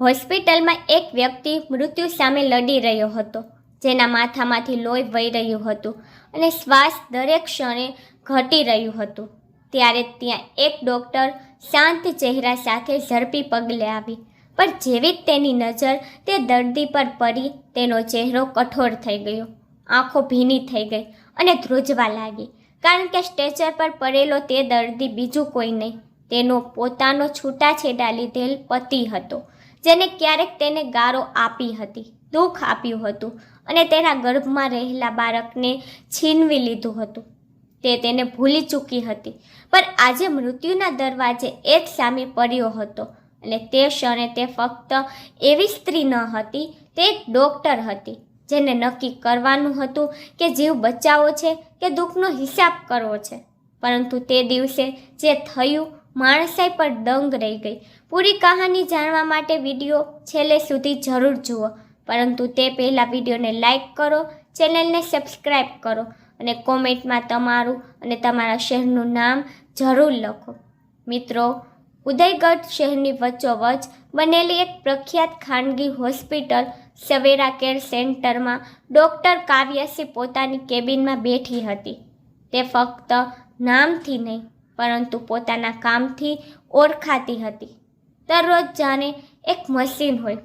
હોસ્પિટલમાં એક વ્યક્તિ મૃત્યુ સામે લડી રહ્યો હતો, જેના માથામાંથી લોહી વહી રહ્યું હતું અને શ્વાસ દરેક ક્ષણે ઘટી રહ્યું હતું. ત્યારે ત્યાં એક ડૉક્ટર શાંત ચહેરા સાથે ઝડપી પગલે આવી, પણ જેવી જ તેની નજર તે દર્દી પર પડી, તેનો ચહેરો કઠોર થઈ ગયો, આંખો ભીની થઈ ગઈ અને ધ્રુજવા લાગી, કારણ કે સ્ટેચર પર પડેલો તે દર્દી બીજું કોઈ નહીં, તેનો પોતાનો છૂટાછેડા લીધેલ પતિ હતો. જેને ક્યારેક તેને ગારો આપી હતી, દુઃખ આપ્યું હતું અને તેના ગર્ભમાં રહેલા બાળકને છીનવી લીધું હતું. તે તેને ભૂલી ચૂકી હતી, પણ આજે મૃત્યુના દરવાજે એ જ સામે પડ્યો હતો અને તે ક્ષણે તે ફક્ત એવી સ્ત્રી ન હતી, તે એક ડૉક્ટર હતી, જેને નક્કી કરવાનું હતું કે જીવ બચાવવો છે કે દુઃખનો હિસાબ કરવો છે. પરંતુ તે દિવસે જે થયું માણસાઈ પર દંગ રહી ગઈ. પૂરી કહાની જાણવા માટે વીડિયો છેલ્લે સુધી જરૂર જુઓ. પરંતુ તે પહેલાં વિડીયોને લાઇક કરો, ચેનલને સબસ્ક્રાઈબ કરો અને કોમેન્ટમાં તમારું અને તમારા શહેરનું નામ જરૂર લખો. મિત્રો, ઉદયગઢ શહેરની વચ્ચોવચ બનેલી એક પ્રખ્યાત ખાનગી હોસ્પિટલ સવેરા કેર સેન્ટરમાં ડૉક્ટર કાવ્યાસી પોતાની કેબિનમાં બેઠી હતી. તે ફક્ત નામથી નહીં પરંતુ પોતાના કામથી ઓળખાતી હતી. દરરોજ જાણે એક મશીન હોય,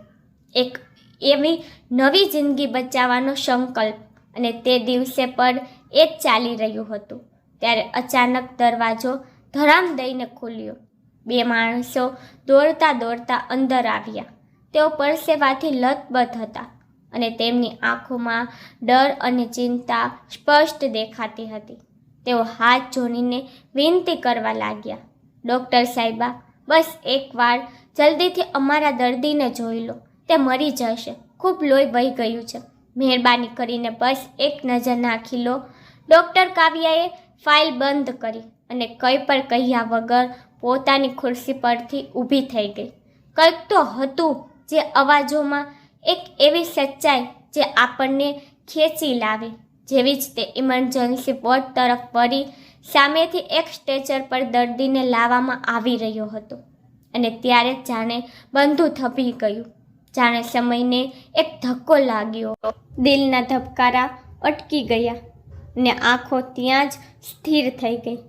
એક એવી નવી જિંદગી બચાવવાનો સંકલ્પ, અને તે દિવસે પણ એ જ ચાલી રહ્યું હતું. ત્યારે અચાનક દરવાજો ધરામ દઈને ખુલ્યો. બે માણસો દોડતા દોડતા અંદર આવ્યા. તેઓ પરસેવાથી લથબથ હતા, અને તેમની આંખોમાં ડર અને ચિંતા સ્પષ્ટ દેખાતી હતી. તેઓ હાથ જોડીને વિનંતી કરવા લાગ્યા. ડૉક્ટર સાહેબા, બસ એકવાર જલ્દીથી અમારા દર્દીને જોઈ લો. તે મરી જશે. ખૂબ લોહી વહી ગયું છે. મહેરબાની કરીને બસ એક નજર નાખી લો. ડૉક્ટર કાવ્યાએ ફાઇલ બંધ કરી અને કંઈ પણ કહ્યા વગર પોતાની ખુરશી પરથી ઊભી થઈ ગઈ. કંઈક તો હતું જે અવાજોમાં એક એવી સચ્ચાઈ જે આપણને ખેંચી લાવે. જેવી જ તે ઇમરજન્સી વોર્ડ તરફ વળી સામેથી એક સ્ટેચર પર દર્દીને લાવવામાં આવી રહ્યો હતો. અને ત્યારે જાણે બંધુ થપી ગયું. જાણે સમયને એક ધક્કો લાગ્યો. દિલના ધબકારા અટકી ગયા ને આંખો ત્યાં જ સ્થિર થઈ ગઈ.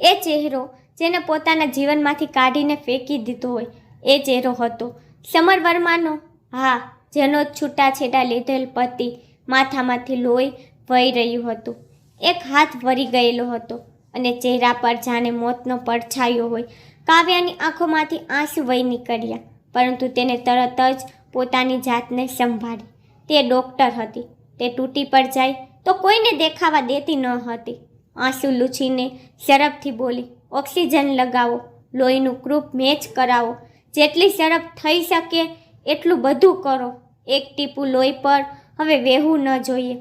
એ ચહેરો જેને પોતાના જીવનમાંથી કાઢીને ફેંકી દીધો હોય, એ ચહેરો હતો સમર વર્માનો. હા, જેનો છૂટાછેડા લીધેલ પતિ માથામાંથી લોહી વહી રહ્યું હતું. એક હાથ વરી ગયેલો હતો અને ચહેરા પર જાણે મોતનો પડછાયો હોય. કાવ્યાની આંખોમાંથી આંસુ વહી નીકળ્યા, પરંતુ તેને તરત જ પોતાની જાતને સંભાળી. તે ડૉક્ટર હતી. તે તૂટી પર જાય તો કોઈને દેખાવા દેતી ન હતી. આંસુ લૂછીને ઝડપથી બોલી, ઓક્સિજન લગાવો, લોહીનું ગ્રુપ મેચ કરાવો. જેટલી ઝડપ થઈ શકે એટલું બધું કરો. એક ટીપું લોહી પર હવે વહેવું ન જોઈએ.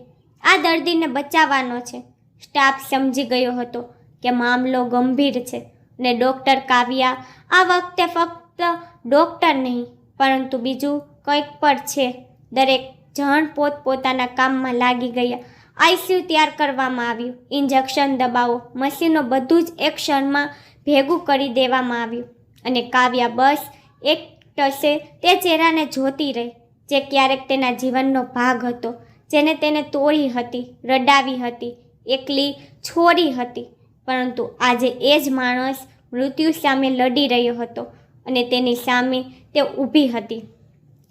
આ દર્દીને બચાવવાનો છે. સ્ટાફ સમજી ગયો હતો કે મામલો ગંભીર છે ને ડૉક્ટર કાવ્યા, આ વખતે ફક્ત ડૉક્ટર નહીં, પરંતુ બીજું કંઈક પણ છે. દરેક જણ પોતપોતાના કામમાં લાગી ગયા. આઈસીયુ તૈયાર કરવામાં આવ્યું. ઇન્જેક્શન દબાવો, મશીનો બધું જ એક ક્ષણમાં ભેગું કરી દેવામાં આવ્યું. અને કાવ્યા બસ એક ટસે તે ચહેરાને જોતી રહી, જે ક્યારેક તેના જીવનનો ભાગ હતો. જેને તેને તોડી હતી, રડાવી હતી, એકલી છોડી હતી. પરંતુ આજે એ જ માણસ મૃત્યુ સામે લડી રહ્યો હતો અને તેની સામે તે ઊભી હતી.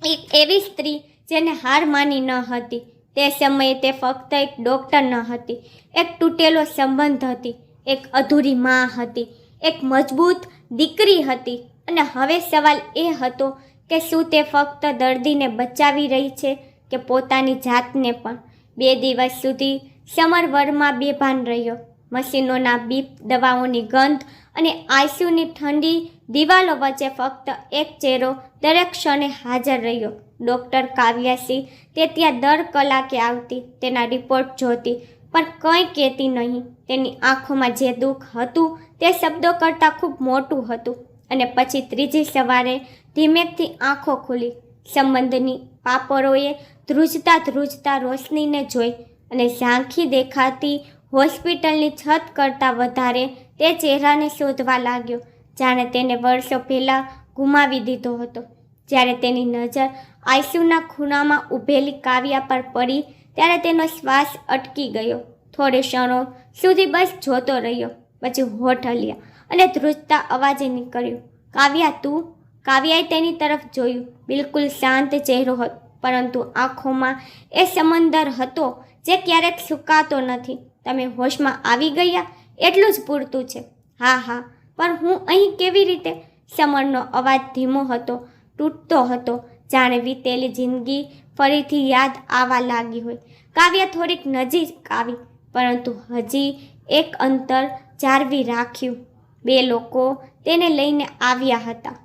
એક એવી સ્ત્રી જેને હાર માની ન હતી. તે સમયે તે ફક્ત એક ડૉક્ટર ન હતી, એક તૂટેલો સંબંધ હતી, એક અધૂરી માં હતી, એક મજબૂત દીકરી હતી. અને હવે સવાલ એ હતો કે શું તે ફક્ત દર્દીને બચાવી રહી છે કે પોતાની જાતને પણ બે દિવસ સુધી સમર વર્મા બેભાન રહ્યો. મશીનોના બીપ, દવાઓની ગંધ અને આઈસીયુની ઠંડી દિવાલો વચ્ચે ફક્ત એક ચહેરો દરેક ક્ષણે હાજર રહ્યો. ડૉક્ટર કાવ્યાસી તે ત્યાં દર કલાકે આવતી, તેના રિપોર્ટ જોતી, પણ કંઈ કહેતી નહીં. તેની આંખોમાં જે દુઃખ હતું તે શબ્દો કરતાં ખૂબ મોટું હતું અને પછી ત્રીજી સવારે ધીમેકથી આંખો ખુલી. સંબંધની પાપરોએ ધ્રુજતા ધ્રુજતા રોશનીને જોઈ અને ઝાંખી દેખાતી હોસ્પિટલની છત કરતાં વધારે તે ચહેરાને શોધવા લાગ્યો, જાણે તેને વર્ષો પહેલાં ગુમાવી દીધો હતો. જ્યારે તેની નજર આઈસીયુના ખૂણામાં ઊભેલી કાવ્યા પર પડી, ત્યારે તેનો શ્વાસ અટકી ગયો. થોડે ક્ષણો સુધી બસ જોતો રહ્યો, પછી હોઠ હલ્યા અને ધ્રુજતા અવાજે નીકળ્યું, કાવ્યા, તું? કાવ્યાએ તેની તરફ જોયું. બિલકુલ શાંત ચહેરો હતો. પરંતુ આંખોમાં એ સમંદર હતો જે ક્યારેક સુકાતો નથી. તમે હોશમાં આવી ગયા એટલું જ પૂરતું છે. હા હા, પણ હું અહીં કેવી રીતે? સમરનો અવાજ ધીમો હતો, તૂટતો હતો. જાણે વીતેલી જિંદગી ફરીથી યાદ આવવા લાગી હોય. કાવ્ય થોડીક નજીક આવી, પરંતુ હજી એક અંતર જાળવી રાખ્યું. બે લોકો તેને લઈને આવ્યા હતા.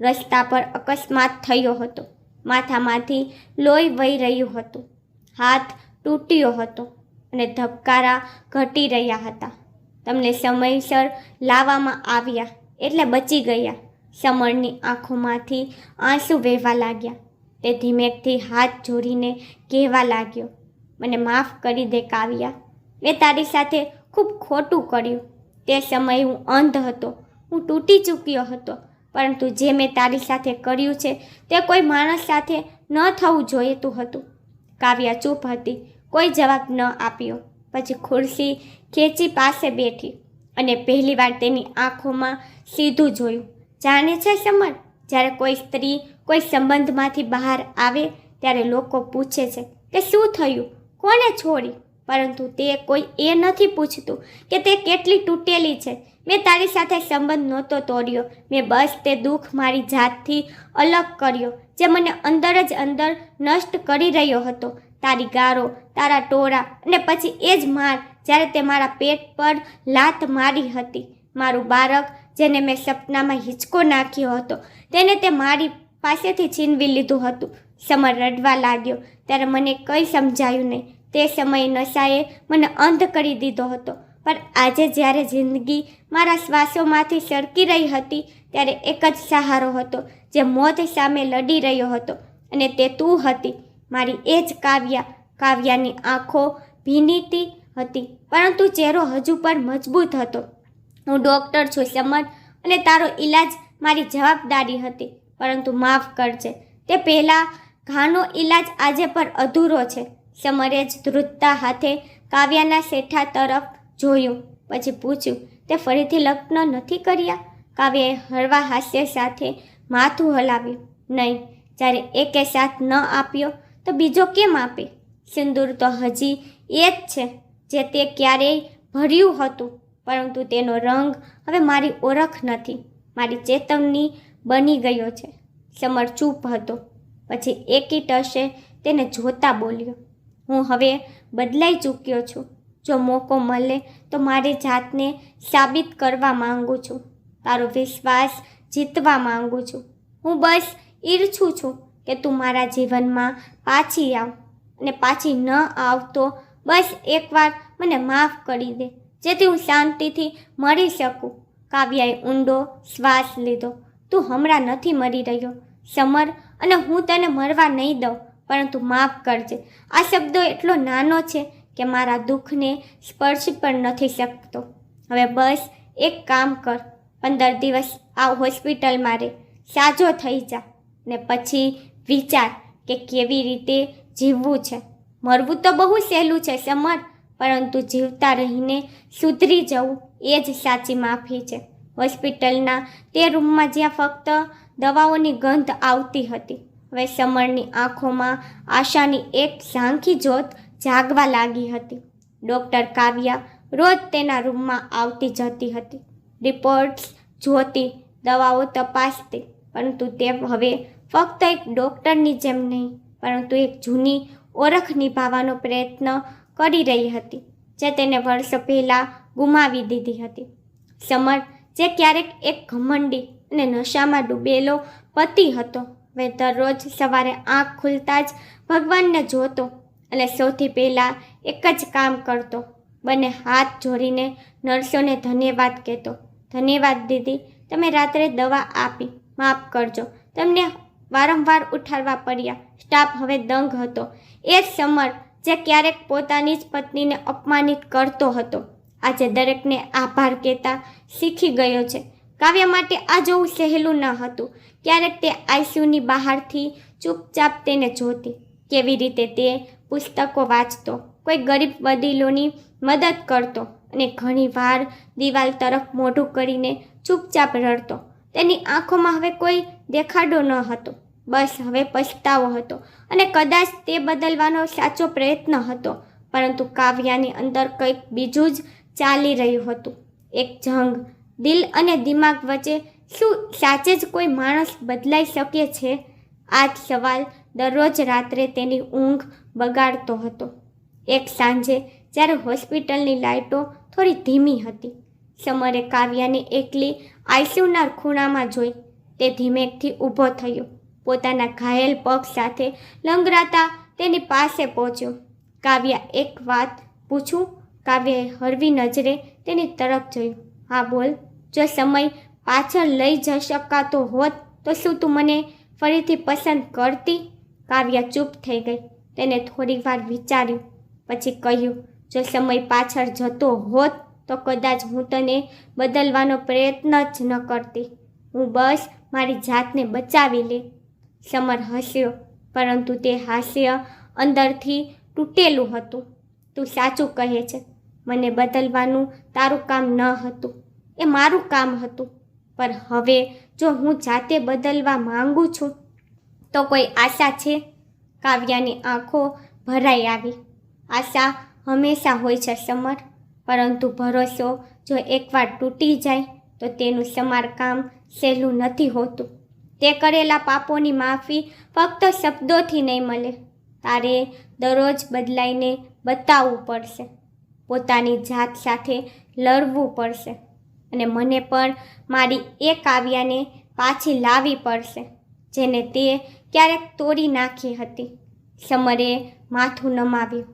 રસ્તા પર અકસ્માત થયો હતો. માથામાંથી લોહી વહી રહ્યું હતું. હાથ તૂટ્યો હતો અને ધબકારા ઘટી રહ્યા હતા. તમને સમયસર લાવવામાં આવ્યા એટલે બચી ગયા. સમરની આંખોમાંથી આંસુ વહેવા લાગ્યા. તે ધીમેકથી હાથ જોડીને કહેવા લાગ્યો, મને માફ કરી દે કાવ્યા. મેં તારી સાથે ખૂબ ખોટું કર્યું. તે સમયે હું અંધ હતો. હું તૂટી ચૂક્યો હતો. પરંતુ જે મેં તારી સાથે કર્યું છે, તે કોઈ માણસ સાથે ન થવું જોઈતું હતું. કાવ્યા ચૂપ હતી, કોઈ જવાબ ન આપ્યો. પછી ખુરશી ખેંચી પાસે બેઠી અને પહેલીવાર તેની આંખોમાં સીધું જોયું. જાણે છે સમર જ્યારે કોઈ સ્ત્રી કોઈ સંબંધમાંથી બહાર આવે, ત્યારે લોકો પૂછે છે કે શું થયું? કોને છોડી? પરંતુ તે કોઈ એ નથી પૂછતું કે તે કેટલી તૂટેલી છે. મેં તારી સાથે સંબંધ નહોતો તોડ્યો. મેં બસ તે દુઃખ મારી જાતથી અલગ કર્યો, જે મને અંદર જ અંદર નષ્ટ કરી રહ્યો હતો. તારી ગારો, તારા ટોળા અને પછી એ જ માર જ્યારે તે મારા પેટ પર લાત મારી હતી. મારું બાળક, જેને મેં સપનામાં હિંચકો નાખ્યો હતો, તેને તે મારી પાસેથી છીનવી લીધું હતું. સમર રડવા લાગ્યો, ત્યારે મને કંઈ સમજાયું નહીં. તે સમયે નશાએ મને અંધ કરી દીધો હતો. પણ આજે જ્યારે જિંદગી મારા શ્વાસોમાંથી સરકી રહી હતી, ત્યારે એક જ સહારો હતો, જે મોત સામે લડી રહ્યો હતો. અને તે તું હતી, મારી એ જ કાવ્યા, કાવ્યાની આંખો ભીનીતી હતી, પરંતુ ચહેરો હજુ પણ મજબૂત હતો. હું ડૉક્ટર છું, સમજ, અને તારો ઈલાજ મારી જવાબદારી હતી, પરંતુ માફ કરજે. તે પહેલાં ઘાનો ઈલાજ આજે પર અધૂરો છે. સમરે જ ધ્રુજતા હાથે કાવ્યાના શેઠા તરફ જોયું. પછી પૂછ્યું, તે ફરીથી લગ્ન નથી કર્યા? કાવ્યએ હળવા હાસ્ય સાથે માથું હલાવ્યું. નહીં, જ્યારે એકે સાથ ન આપ્યો, તો બીજો કેમ આપે? સિંદૂર તો હજી એ જ છે, જે તે ક્યારેય ભર્યું હતું, પરંતુ તેનો રંગ હવે મારી ઓળખ નથી. મારી ચેતવણી બની ગયો છે. સમર ચૂપ હતો. પછી એકી ટશે તેને જોતા બોલ્યો, હું હવે બદલાઈ ચૂક્યો છું. જો મોકો મળે તો મારી જાતને સાબિત કરવા માંગુ છું. તારો વિશ્વાસ જીતવા માંગુ છું. હું બસ ઈર્છું છું કે તું મારા જીવનમાં પાછી આવ અને પાછી ન આવતો બસ એકવાર મને માફ કરી દે, જેથી હું શાંતિથી મરી શકું. કાવ્યાએ ઊંડો શ્વાસ લીધો. તું હમણાં નથી મરી રહ્યો, સમર, અને હું તને મરવા નહીં દઉં, પરંતુ માફ કરજે. આ શબ્દો એટલો નાનો છે કે મારા દુઃખને સ્પર્શી પણ નથી શકતો. હવે બસ એક કામ કર, પંદર દિવસ આ હોસ્પિટલમાં રહે સાજો થઈ જા. ને પછી વિચાર કે કેવી રીતે જીવવું છે. મરવું તો બહુ સહેલું છે સમર, પરંતુ જીવતા રહીને સુધરી જવું એ જ સાચી માફી છે. હોસ્પિટલના તે રૂમમાં જ્યાં ફક્ત દવાઓની ગંધ આવતી હતી. હવે સમરની આંખોમાં આશાની એક ઝાંખી જોત જાગવા લાગી હતી. ડૉક્ટર કાવ્યા રોજ તેના રૂમમાં આવતી જતી હતી. રિપોર્ટ્સ જોતી દવાઓ તપાસતી, પરંતુ તે હવે ફક્ત એક ડૉક્ટરની જેમ નહીં, પરંતુ એક જૂની ઓળખ નિભાવવાનો પ્રયત્ન કરી રહી હતી, જે તેને વર્ષ પહેલાં ગુમાવી દીધી હતી. સમર જે ક્યારેક એક ઘમંડી અને નશામાં ડૂબેલો પતિ હતો, હવે દરરોજ સવારે આંખ ખુલતા જ ભગવાનને જોતો અને સૌથી પહેલાં એક જ કામ કરતો. બંને હાથ જોડીને નર્સોને ધન્યવાદ કહેતો. ધન્યવાદ દીદી, તમે રાત્રે દવા આપી. માફ કરજો. તમને વારંવાર ઉઠાડવા પડ્યા. સ્ટાફ હવે દંગ હતો. એ સમર જે ક્યારેક પોતાની જ પત્નીને અપમાનિત કરતો હતો. આજે દરેકને આભાર કહેતા શીખી ગયો છે. કાવ્ય માટે આ જોવું સહેલું ન હતું. ક્યારેક તે આઈસીયુની બહારથી ચૂપચાપ તેને જોતી. કેવી રીતે તે પુસ્તકો વાંચતો, કોઈ ગરીબ વડીલોની મદદ કરતો અને ઘણીવાર દિવાલ તરફ મોઢું કરીને ચૂપચાપ રડતો. તેની આંખોમાં હવે કોઈ દેખાડો ન હતો. બસ હવે પછતાવો હતો અને કદાચ તે બદલવાનો સાચો પ્રયત્ન હતો, પરંતુ કાવ્યાની અંદર કંઈક બીજું જ ચાલી રહ્યું હતું. એક જંગ. દિલ અને દિમાગ વચ્ચે શું સાચે જ કોઈ માણસ બદલાઈ શકે છે? આ જ સવાલ દરરોજ રાત્રે તેની ઊંઘ બગાડતો હતો. એક સાંજે જ્યારે હોસ્પિટલની લાઇટો થોડી ધીમી હતી, સમરે કાવ્યાને એકલી આઈસીયુના ખૂણામાં જોઈ તે ધીમેકથી ઊભો થયો, પોતાના ઘાયલ પગ સાથે લંગરાતા તેની પાસે પહોંચ્યો. કાવ્યા એક વાત પૂછું? કાવ્યાએ હળવી નજરે તેની તરફ જોયું. હા, બોલ. જો સમય પાછળ લઈ જઈ શકાતો હોત તો શું તું મને ફરીથી પસંદ કરતી? કાવ્યા ચૂપ થઈ ગઈ. તેને થોડી વાર વિચાર્યું, પછી કહ્યું, જો સમય પાછળ જતો હોત તો કદાચ હું તને બદલવાનો પ્રયત્ન જ ન કરતી. હું બસ મારી જાતને બચાવી લે. સમર હસ્યો, પરંતુ તે હાસ્ય અંદરથી તૂટેલું હતું. તું સાચું કહે છે. મને બદલવાનું તારું કામ ન હતું. એ મારું કામ હતું. પર હવે જો હું જાતે બદલવા માંગુ છું તો કોઈ આશા છે? કાવ્યાની આંખો ભરાઈ આવી. આશા હંમેશા હોય છે સમર, પરંતુ ભરોસો જો એકવાર તૂટી જાય, તો તેનું સમારકામ સહેલું નથી હોતું. તે કરેલા પાપોની માફી ફક્ત શબ્દોથી નહીં મળે. તારે દરરોજ બદલાઈને બતાવવું પડશે. પોતાની જાત સાથે લડવું પડશે. અને મને પણ મારી એ કાવ્યાને પાછી લાવવી પડશે. જેને તે ક્યારેક તોડી નાખી હતી. સમરે માથું નમાવ્યું.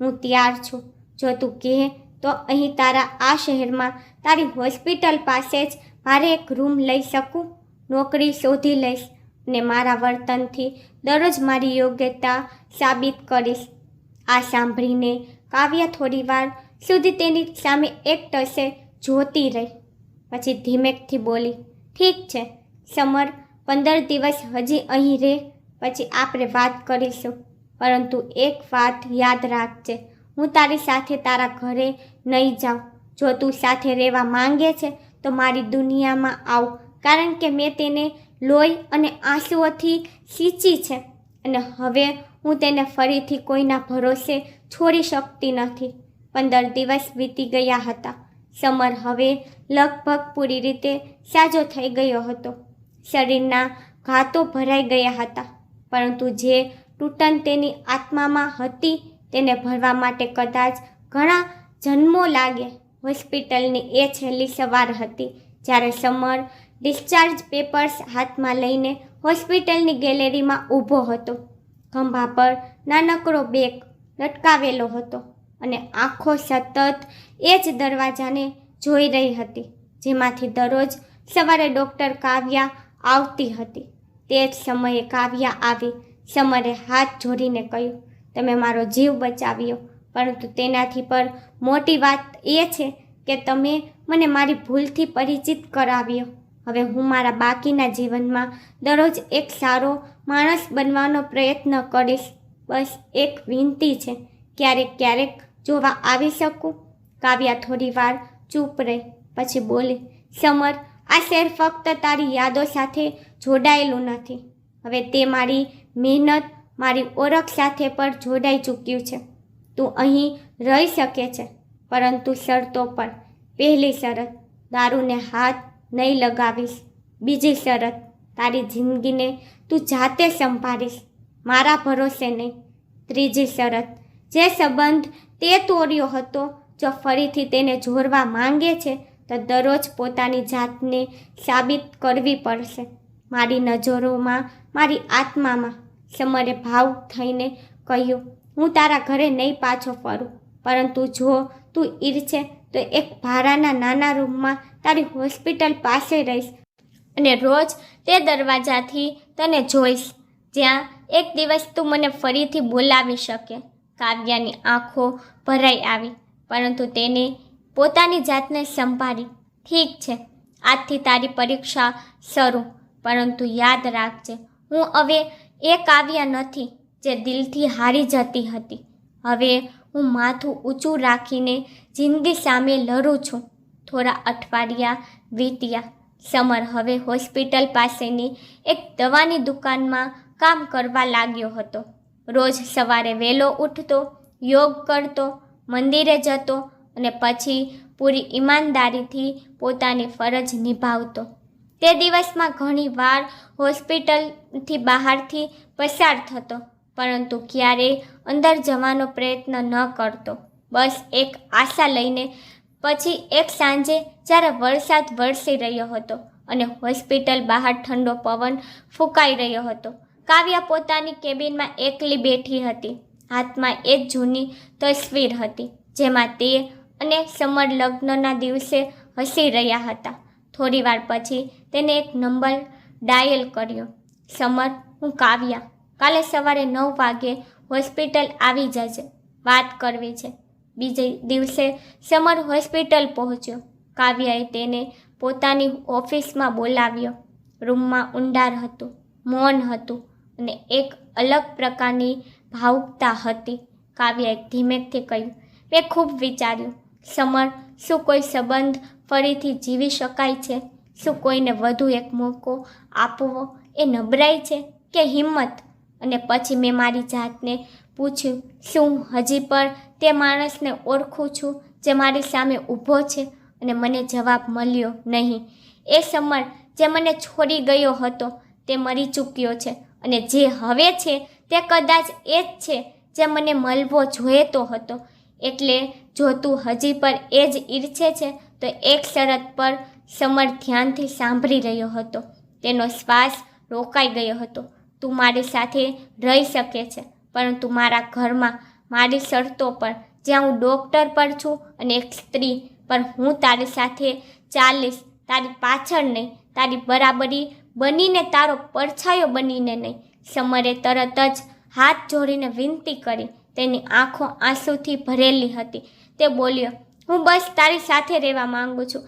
હું તૈયાર છું. જો તું કહે તો અહીં તારા આ શહેરમાં તારી હોસ્પિટલ પાસે જ મારે એક રૂમ લઈ શકું. નોકરી શોધી લઈશ અને મારા વર્તનથી દરરોજ મારી યોગ્યતા સાબિત કરીશ. આ સાંભળીને કાવ્ય થોડીવાર સુધી તેની સામે એક ટસે જોતી રહી. પછી ધીમેકથી બોલી, ઠીક છે, સમર પંદર દિવસ હજી અહીં રહે પછી આપણે વાત કરીશું. પરંતુ એક વાત યાદ રાખજે, હું તારી સાથે તારા ઘરે નહીં જાઉં. જો તું સાથે રહેવા માંગે છે, તો મારી દુનિયામાં આવ, કારણ કે મેં તેને લોહી અને આંસુઓથી સિંચી છે. અને હવે હું તેને ફરીથી કોઈના ભરોસે છોડી શકતી નથી. પંદર દિવસ વીતી ગયા હતા. સમર હવે લગભગ પૂરી રીતે સાજો થઈ ગયો હતો. શરીરના ઘાતો ભરાઈ ગયા હતા. પરંતુ જે તૂટન તેની આત્મામાં હતી, તેને ભરવા માટે કદાચ ઘણા જન્મો લાગે હોસ્પિટલની એ છેલ્લી સવાર હતી, જ્યારે સમર ડિસ્ચાર્જ પેપર્સ હાથમાં લઈને હોસ્પિટલની ગેલેરીમાં ઊભો હતો. ખંભા પર નાનકડો બેગ લટકાવેલો હતો અને આંખો સતત એ જ દરવાજાને જોઈ રહી હતી, જેમાંથી દરરોજ સવારે ડૉક્ટર કાવ્યા આવતી હતી. તે જ સમયે કાવ્યા આવી સમરે હાથ જોડીને કહ્યું, તમે મારો જીવ બચાવ્યો. પરંતુ તેનાથી પર મોટી વાત એ છે કે તમે મને મારી ભૂલથી પરિચિત કરાવ્યો. હવે હું મારા બાકીના જીવનમાં દરરોજ એક સારો માણસ બનવાનો પ્રયત્ન કરીશ. બસ એક વિનંતી છે, ક્યારેક ક્યારેક જોવા આવી શકું. કાવ્યા થોડી વાર ચૂપ રહી. પછી બોલી, સમર આ શહેર ફક્ત તારી યાદો સાથે જોડાયેલું નથી. હવે તે મારી મહેનત, મારી ઓળખ સાથે પણ જોડાઈ ચૂક્યું છે. તું અહીં રહી શકે છે, પરંતુ શરતો પર. પહેલી શરત, દારૂને હાથ નહીં લગાવીશ. બીજી શરત, તારી જિંદગીને તું જાતે સંભાળીશ. મારા ભરોસે નહીં. ત્રીજી શરત, જે સંબંધ તે તોડ્યો હતો, જો ફરીથી તેને જોડવા માંગે છે તો દરરોજ પોતાની જાતને સાબિત કરવી પડશે. મારી નજરોમાં, મારી આત્મામાં સમરે ભાવ થઈને કહ્યું, હું તારા ઘરે નહીં પાછો ફરું. પરંતુ જો તું ઈચ્છે તો એક ભાડાના નાના રૂમમાં તારી હોસ્પિટલ પાસે રહીશ અને રોજ તે દરવાજાથી તને જોઈશ, જ્યાં એક દિવસ તું મને ફરીથી બોલાવી શકે. કાવ્યાની આંખો ભરાઈ આવી, પરંતુ તેને પોતાની જાતને સંભાળી. ઠીક છે, આજથી તારી પરીક્ષા શરૂ. પરંતુ યાદ રાખજે, હું હવે એ કાવ્ય નથી જે દિલથી હારી જતી હતી. હવે હું માથું ઊંચું રાખીને જિંદગી સામે લડું છું. થોડા અઠવાડિયા વીત્યા. સમર હવે હોસ્પિટલ પાસેની એક દવાની દુકાનમાં કામ કરવા લાગ્યો હતો. રોજ સવારે વહેલો ઉઠતો, યોગ કરતો, મંદિરે જતો અને પછી પૂરી ઈમાનદારીથી પોતાની ફરજ નિભાવતો. તે દિવસમાં ઘણીવાર હોસ્પિટલથી બહારથી પસાર થતો, પરંતુ ક્યારેય અંદર જવાનો પ્રયત્ન ન કરતો. બસ એક આશા લઈને પછી એક સાંજે જ્યારે વરસાદ વરસી રહ્યો હતો અને હોસ્પિટલ બહાર ઠંડો પવન ફૂંકાઈ રહ્યો હતો, કાવ્યા પોતાની કેબિનમાં એકલી બેઠી હતી. હાથમાં એ જૂની તસવીર હતી, જેમાં તે અને સમર લગ્નના દિવસે હસી રહ્યા હતા. થોડીવાર પછી તેને એક નંબર ડાયલ કર્યો. સમર, હું કાવ્યા. કાલે સવારે નવ વાગે હોસ્પિટલ આવી જજે. વાત કરવી છે. બીજે દિવસે સમર હોસ્પિટલ પહોંચ્યો. કાવ્યાએ તેને પોતાની ઓફિસમાં બોલાવ્યો. રૂમમાં ઊંડાર હતું, મૌન હતું અને એક અલગ પ્રકારની ભાવુકતા હતી. કાવ્યાએ ધીમેકથી કહ્યું, મેં ખૂબ વિચાર્યું. સમર, શું કોઈ સંબંધ ફરીથી જીવી શકાય છે? શું કોઈને વધુ એક મોકો આપવો એ નબળાઈ છે કે હિંમત? અને પછી મેં મારી જાતને પૂછ્યું, શું હજી પણ તે માણસને ઓળખું છું જે મારી સામે ઊભો છે? અને મને જવાબ મળ્યો, નહીં. એ સમર જે મને છોડી ગયો હતો, તે મરી ચૂક્યો છે. અને જે હવે છે તે કદાચ એ જ છે જે મને મળવો જોઈતો હતો. એટલે જો તું હજી પણ એ જ ઈચ્છે છે, તો એક શરત પર સમર ધ્યાનથી સાંભળી રહ્યો હતો. તેનો શ્વાસ રોકાઈ ગયો હતો. તું મારી સાથે રહી શકે છે, પરંતુ મારા ઘરમાં મારી શરતો પર, જ્યાં હું ડૉક્ટર પર છું અને એક સ્ત્રી પર, હું તારી સાથે ચાલીશ. તારી પાછળ નહીં, તારી બરાબરી બનીને, તારો પડછાયો બનીને નહીં. સમરે તરત જ હાથ જોડીને વિનંતી કરી તેની આંખો આંસુથી ભરેલી હતી. તે બોલ્યો, હું બસ તારી સાથે રહેવા માંગુ છું.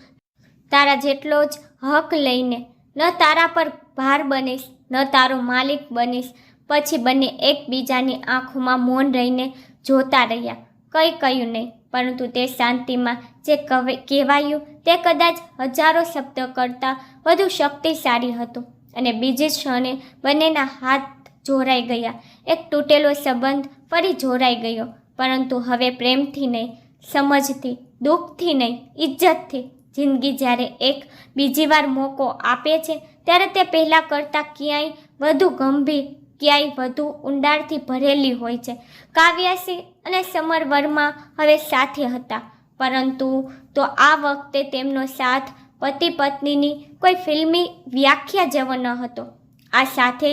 તારા જેટલો જ હક લઈને ન તારા પર ભાર બનીશ, ન તારો માલિક બનીશ. પછી બંને એકબીજાની આંખોમાં મૌન રહીને જોતા રહ્યા. કંઈ કહ્યું નહીં, પરંતુ તે શાંતિમાં જે કહેવાયું તે કદાચ હજારો શબ્દ કરતાં વધુ શક્તિશાળી હતું. અને બીજી ક્ષણે બંનેના હાથ જોડાઈ ગયા. એક તૂટેલો સંબંધ ફરી જોડાઈ ગયો. પરંતુ હવે પ્રેમથી નહીં, સમજથી, દુઃખથી નહીં ઇજ્જતથી જિંદગી જ્યારે એક બીજી વાર મોકો આપે છે, ત્યારે તે પહેલાં કરતાં ક્યાંય વધુ ગંભીર, ક્યાંય વધુ ઊંડાણથી ભરેલી હોય છે. કાવ્યાસી અને સમર વર્મા હવે સાથે હતા. પરંતુ તો આ વખતે તેમનો સાથ પતિ પત્નીની કોઈ ફિલ્મી વ્યાખ્યા જેવો ન હતો. આ સાથે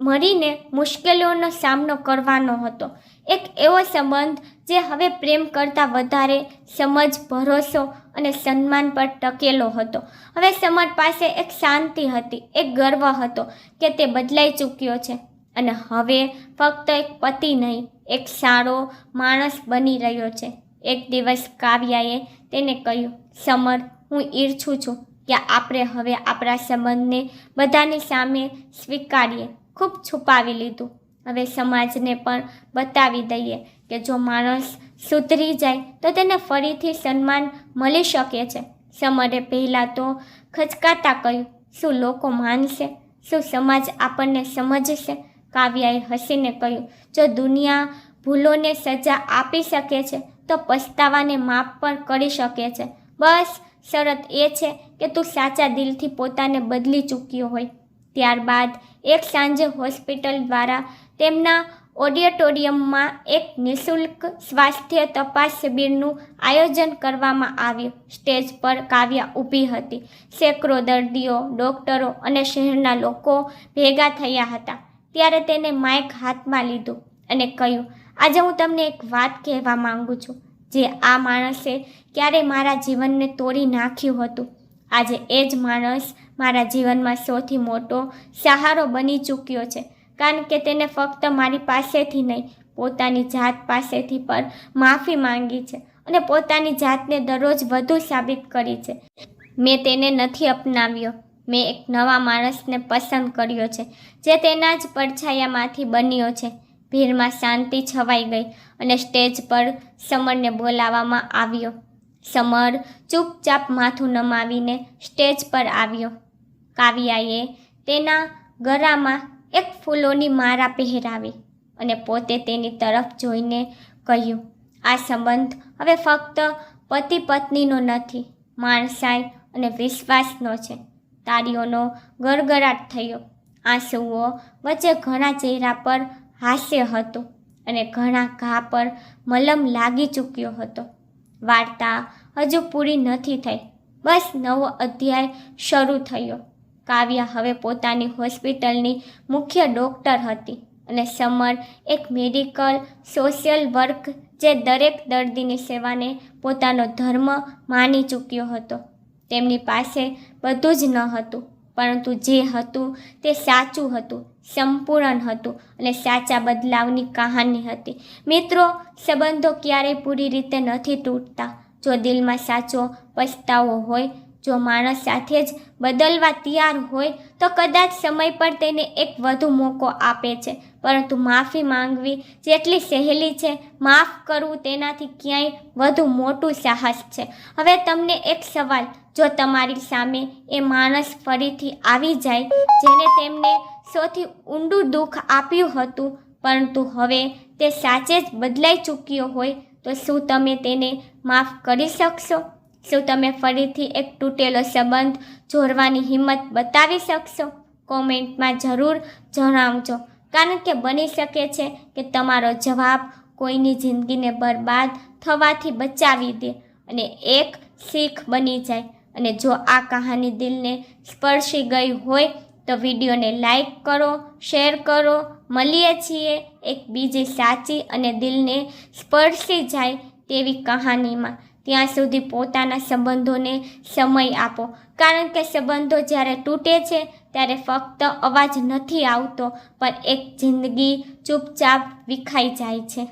મળીને મુશ્કેલીઓનો સામનો કરવાનો હતો. એક એવો સંબંધ જે હવે પ્રેમ કરતાં વધારે સમજ, ભરોસો અને સન્માન પર ટકેલો હતો. હવે સમર પાસે એક શાંતિ હતી, એક ગર્વ હતો કે તે બદલાઈ ચૂક્યો છે. અને હવે ફક્ત એક પતિ નહીં, એક સારો માણસ બની રહ્યો છે. એક દિવસ કાવ્યાએ તેને કહ્યું, સમર, હું ઈર્છું છું કે આપણે હવે આપણા સંબંધને બધાની સામે સ્વીકારીએ. ખૂબ છુપાવી લીધું. હવે સમાજને પણ બતાવી દઈએ કે જો માણસ સુધરી જાય તો તેને ફરીથી સન્માન મળી શકે છે. સમરે પહેલાં તો ખચકાતા કહ્યું, શું લોકો માનશે? શું સમાજ આપણને સમજશે? કાવ્યાએ હસીને કહ્યું, જો દુનિયા ભૂલોને સજા આપી શકે છે, તો પસ્તાવાને માફ પણ કરી શકે છે. બસ શરત એ છે કે તું સાચા દિલથી પોતાને બદલી ચૂક્યો હોય. ત્યારબાદ એક સાંજે હોસ્પિટલ દ્વારા તેમના ઓડિટોરિયમમાં એક નિઃશુલ્ક સ્વાસ્થ્ય તપાસ શિબિરનું આયોજન કરવામાં આવ્યું. સ્ટેજ પર કાવ્યા ઊભી હતી. સેંકડો દર્દીઓ, ડૉક્ટરો અને શહેરના લોકો ભેગા થયા હતા. ત્યારે તેને માઇક હાથમાં લીધું અને કહ્યું, આજે હું તમને એક વાત કહેવા માંગુ છું. જે આ માણસે ક્યારેય મારા જીવનને તોડી નાખ્યું હતું. આજે એ જ માણસ મારા જીવનમાં સૌથી મોટો સહારો બની ચૂક્યો છે. કારણ કે તેને ફક્ત મારી પાસેથી નહીં, પોતાની જાત પાસેથી પણ માફી માંગી છે અને પોતાની જાતને દરરોજ વધુ સાબિત કરી છે. મેં તેને નથી અપનાવ્યો. મેં એક નવા માણસને પસંદ કર્યો છે, જે તેના જ પડછાયામાંથી બન્યો છે. ભીડમાં શાંતિ છવાઈ ગઈ અને સ્ટેજ પર સમરને બોલાવવામાં આવ્યો. સમર ચૂપચાપ માથું નમાવીને સ્ટેજ પર આવ્યો. કાવ્યાએ તેના ગળામાં એક ફૂલોની માળા પહેરાવી અને પોતે તેની તરફ જોઈને કહ્યું, આ સંબંધ હવે ફક્ત પતિ પત્નીનો નથી, માણસાઈ અને વિશ્વાસનો છે. તારીઓનો ગરગરાટ થયો. આંસુઓ વચ્ચે ઘણા ચહેરા પર હાસ્ય હતું અને ઘણા ઘા પર મલમ લાગી ચૂક્યો હતો. વાર્તા હજુ પૂરી નથી થઈ. બસ નવો અધ્યાય શરૂ થયો. કાવ્યા હવે પોતાની હોસ્પિટલની મુખ્ય ડૉક્ટર હતી અને સમર એક મેડિકલ સોશિયલ વર્ક જે દરેક દર્દીની સેવાને પોતાનો ધર્મ માની ચૂક્યો હતો. તેમની પાસે બધું જ ન હતું. પરંતુ જે હતું તે સાચું હતું, સંપૂર્ણ હતું અને સાચા બદલાવની કહાની હતી. મિત્રો, સંબંધો ક્યારેય પૂરી રીતે નથી તૂટતા. જો દિલમાં સાચો પસ્તાવો હોય, જો માણસ સાથે જ બદલવા તૈયાર હોય, તો કદાચ સમય પર તેને એક વધુ મોકો આપે છે. પરંતુ માફી માંગવી જેટલી સહેલી છે, માફ કરવું તેનાથી ક્યાંય વધુ મોટું સાહસ છે. હવે તમને એક સવાલ જો તમારી સામે એ માણસ ફરીથી આવી જાય જેને તેમને સૌથી ઊંડું દુઃખ આપ્યું હતું, પરંતુ હવે તે સાચે જ બદલાઈ ચૂક્યો હોય, તો શું તમે તેને માફ કરી શકશો? શું તમે ફરીથી એક તૂટેલો સંબંધ જોડવાની હિંમત બતાવી શકશો? કોમેન્ટમાં જરૂર જણાવજો, કારણ કે બની શકે છે કે તમારો જવાબ કોઈની જિંદગીને બરબાદ થવાથી બચાવી દે અને એક શીખ બની જાય. અને જો આ કહાની દિલને સ્પર્શી ગઈ હોય તો વિડીયોને લાઈક કરો, શેર કરો. મળીએ છીએ એક બીજી સાચી અને દિલને સ્પર્શી જાય તેવી કહાનીમાં. ત્યાં સુધી પોતાના સંબંધોને સમય આપો. કારણ કે સંબંધો જ્યારે તૂટે છે, ત્યારે ફક્ત અવાજ નથી આવતો, પણ એક જિંદગી ચૂપચાપ વિખાઈ જાય છે.